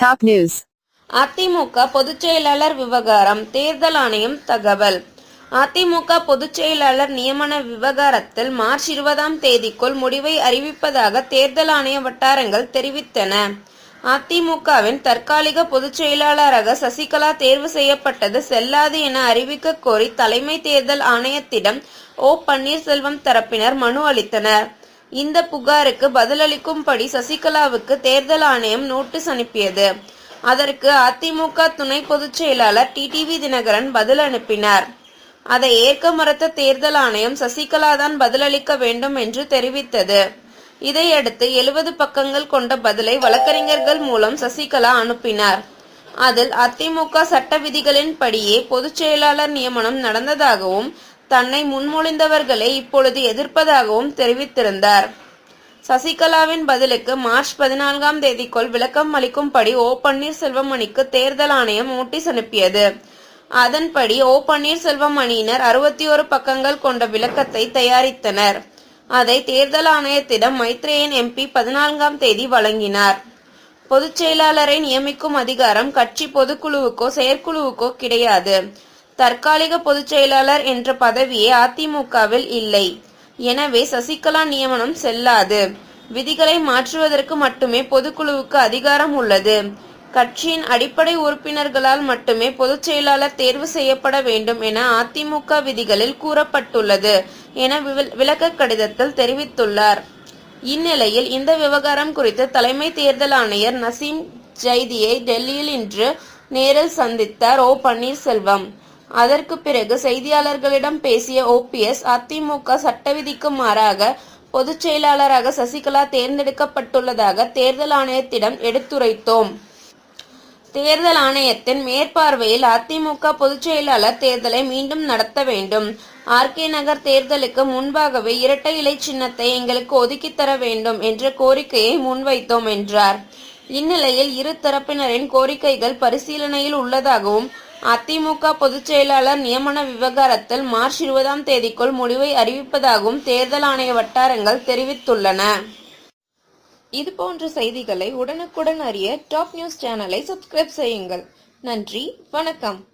Top news AIADMK பொதுச் செயலாளர் விவகாரம் தேர்தல் ஆணையம் தகவல். அதிமுக பொதுச் செயலாளர் நியமன விவகாரத்தில் மார்ச் இருபதாம் தேதிக்குள் முடிவை அறிவிப்பதாக தேர்தல் ஆணைய வட்டாரங்கள் தெரிவித்தன. அதிமுகவின் தற்காலிக பொதுச் செயலாளராக சசிகலா தேர்வு செய்யப்பட்டது செல்லாது என அறிவிக்க கோரி தலைமை தேர்தல் ஆணையத்திடம் ஓ பன்னீர்செல்வம் தரப்பினர் மனு அளித்தனர். இந்த புகாருக்கு பதிலளிக்கும்படி சசிகலாவுக்கு தேர்தல் ஆணையம் நோட்டீஸ் அனுப்பியது. அதற்கு அதிமுக துணை பொதுச் செயலாளர் டிடிவி தினகரன் பதில் அனுப்பினார். அதை ஏற்க மறுத்த தேர்தல் ஆணையம் சசிகலா தான் பதிலளிக்க வேண்டும் என்று தெரிவித்தது. இதையடுத்து எழுபது பக்கங்கள் கொண்ட பதிலை வழக்கறிஞர்கள் மூலம் சசிகலா அனுப்பினார். அதில் அதிமுக சட்ட விதிகளின்படியே பொதுச் செயலாளர் நியமனம் நடந்ததாகவும் தன்னை முன்மொழிந்தவர்களை இப்பொழுது எதிர்ப்பதாகவும் தெரிவித்திருந்தார். சசிகலாவின் பதிலுக்கு மார்ச் பதினான்காம் தேதிக்குள் விளக்கம் அளிக்கும்படி ஓ. பன்னீர்செல்வம் அணிக்கு தேர்தல் ஆணையம் நோட்டீஸ் அனுப்பியது. அதன்படி ஓ. பன்னீர்செல்வம் அணியினர் அறுபத்தி ஒரு பக்கங்கள் கொண்ட விளக்கத்தை தயாரித்தனர். அதை தேர்தல் ஆணையத்திடம் மைத்ரேயன் எம்பி பதினான்காம் தேதி வழங்கினார். பொதுச் செயலாளரை நியமிக்கும் அதிகாரம் கட்சி பொதுக்குழுவுக்கோ செயற்குழுவுக்கோ கிடையாது. தற்காலிக பொதுச் செயலாளர் என்ற பதவியே அதிமுகவில் இல்லை. எனவே சசிகலா நியமனம் செல்லாது. விதிகளை மாற்றுவதற்கு மட்டுமே பொதுக்குழுவுக்கு அதிகாரம் உள்ளது. கட்சியின் அடிப்படை உறுப்பினர்களால் மட்டுமே பொதுச் செயலாளர் தேர்வு செய்யப்பட வேண்டும் என அதிமுக விதிகளில் கூறப்பட்டுள்ளது என விளக்க கடிதத்தில் தெரிவித்துள்ளார். இந்நிலையில் இந்த விவகாரம் குறித்து தலைமை தேர்தல் ஆணையர் நசீம் ஜைதியை டெல்லியில் இன்று நேரில் சந்தித்தார் ஓ பன்னீர்செல்வம். அதற்கு பிறகு செய்தியாளர்களிடம் பேசிய ஓபிஎஸ் அதிமுக சட்ட விதிக்கு மாறாக பொதுச் செயலாளராக சசிகலா தேர்ந்தெடுக்கப்பட்டுள்ளதாக தேர்தல் ஆணையத்திடம் எடுத்துரைத்தோம். தேர்தல் ஆணையத்தின் மேற்பார்வையில் அதிமுக பொதுச் செயலாளர் தேர்தலை மீண்டும் நடத்த வேண்டும். ஆர்கே நகர் தேர்தலுக்கு முன்பாகவே இரட்டை இலை சின்னத்தை எங்களுக்கு ஒதுக்கி தர வேண்டும் என்ற கோரிக்கையை முன்வைத்தோம் என்றார். இந்நிலையில் இரு தரப்பினரின் கோரிக்கைகள் பரிசீலனையில் உள்ளதாகவும் அதிமுக பொதுச் செயலாளர் நியமன விவகாரத்தில் மார்ச் இருபதாம் தேதிக்குள் முடிவை அறிவிப்பதாகவும் தேர்தல் ஆணைய வட்டாரங்கள் தெரிவித்துள்ளன. இது போன்ற செய்திகளை உடனுக்குடன் அறிய டாப் நியூஸ் சேனலை சப்ஸ்கிரைப் செய்யுங்கள். நன்றி வணக்கம்.